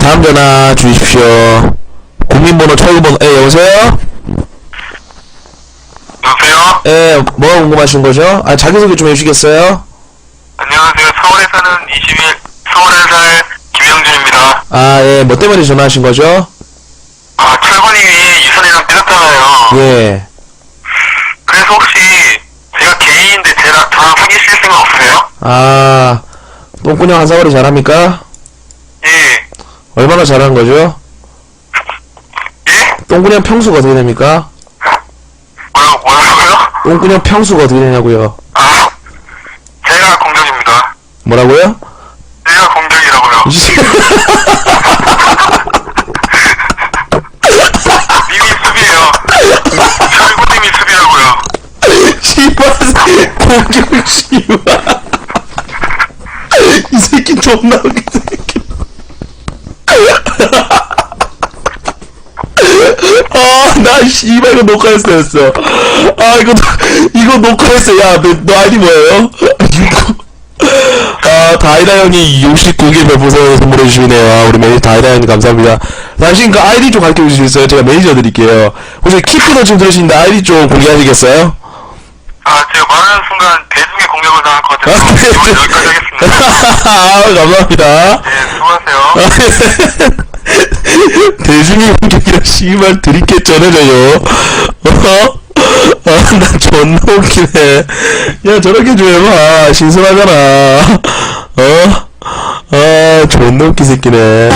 다음 전화 주십시오. 국민번호 철구번호, 예, 여보세요? 여보세요? 예, 뭐가 궁금하신 거죠? 아, 자기소개 좀 해주시겠어요? 안녕하세요. 서울에 사는 21, 21살 김영준입니다. 아, 예, 뭐 때문에 전화하신 거죠? 아, 철구님이 유선이랑 삐졌잖아요. 예. 그래서 혹시 제가 개인인데 제가 저랑 사귀실 생각 없으세요? 아, 똥꾸녕 한 사거리 잘합니까? 예. 얼마나 잘하는 거죠? 예? 똥꾸녕 평수가 어떻게 됩니까? 뭐라고, 뭐라고요? 똥꾸녕 평수가 어떻게 되냐고요? 아, 제가 공격입니다. 뭐라고요? 제가 공격이라고요. 님이 수비예요. 철구님이 수비라고요. 씨발, 공격, 씨발. 이 새끼 존나 새끼. 아, 나 씨발 이거 녹화했어 했어. 아, 이거 이거 녹화했어. 야, 너, 너 아이디 뭐예요? 아, 다이다 형이 69개 별풍선 선물해 주시네요. 아, 우리 매니저 다이다 형님 감사합니다. 당신 그 아이디 좀 가르쳐 주실 수 있어요? 제가 매니저 드릴게요. 혹시 키프도 지금 들으시는데 아이디 좀 공개하시겠어요? 아, 제가 말하는 순간 대중의 공격을 당할 것 같아서 아, 네. 여기까지 하겠습니다. 아, 감사합니다. 네, 수고하세요. 대중의 공격이라 씨발 드립게 전해줘요. 어? 아, 나 존나 웃기네. 야, 저렇게 좀 해봐. 신선하잖아. 어? 아, 존나 웃기 새끼네.